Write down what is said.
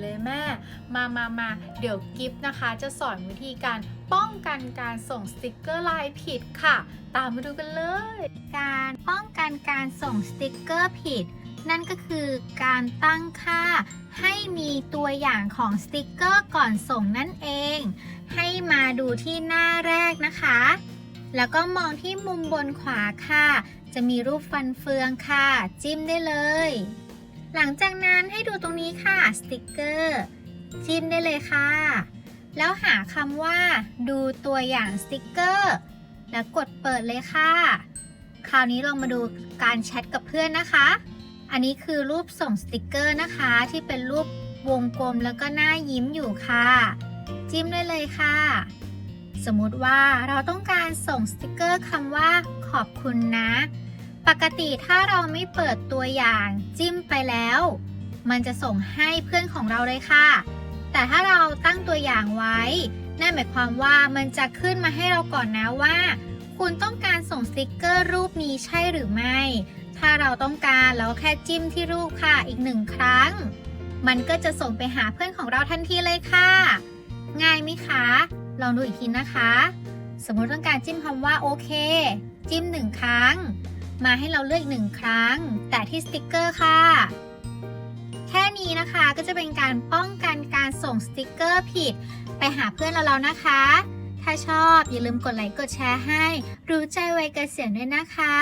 เลยแม่ มามามาเดี๋ยวกิฟต์นะคะจะสอนวิธีการป้องกันการส่งสติกเกอร์ลายผิดค่ะ ตามมาดูกันเลย การป้องกันการส่งสติกเกอร์ผิด นั่นก็คือการตั้งค่าให้มีตัวอย่างของสติกเกอร์ก่อนส่งนั่นเอง ให้มาดูที่หน้าแรกนะคะ แล้วก็มองที่มุมบนขวาค่ะ จะมีรูปฟันเฟืองค่ะ จิ้มได้เลย หลังจากนั้นให้ดูตรงนี้ค่ะสติกเกอร์จิ้มได้เลยค่ะ แล้วหาคำว่า ดูตัวอย่างสติกเกอร์ แล้วกดเปิดเลยค่ะ คราวนี้เรามาดูการแชทกับเพื่อนนะคะ อันนี้คือรูปส่งสติกเกอร์นะคะ ที่เป็นรูปวงกลมแล้วก็หน้ายิ้มอยู่ค่ะ จิ้มได้เลยค่ะ สมมติว่าเราต้องการส่งสติกเกอร์คำว่าขอบคุณนะ ปกติถ้าเราไม่เปิดตัวอย่างจิ้มไปแล้ว มันจะส่งให้เพื่อนของเราเลยค่ะ แต่ถ้าเราตั้งตัวอย่างไว้ นั่นหมายความว่ามันจะขึ้นมาให้เราก่อนนะว่า คุณต้องการส่งสติกเกอร์รูปนี้ใช่หรือไม่ ถ้าเราต้องการเราก็แค่จิ้มที่รูปค่ะอีกหนึ่งครั้ง มันก็จะส่งไปหาเพื่อนของเราทันทีเลยค่ะ ง่ายไหมคะ ลองดูอีกทีนะคะ สมมติต้องการจิ้มคำว่าโอเค จิ้มหนึ่งครั้ง มาให้เราเลือกอีกหนึ่งครั้ง แต่ที่สติกเกอร์ค่ะ แค่นี้นะคะก็จะเป็นการป้องกันการส่งสติกเกอร์ผิด ไปหาเพื่อนเราแล้วนะคะ ถ้าชอบอย่าลืมกดไลค์กดแชร์ให้ รู้ใจไวเกษียณด้วยนะคะ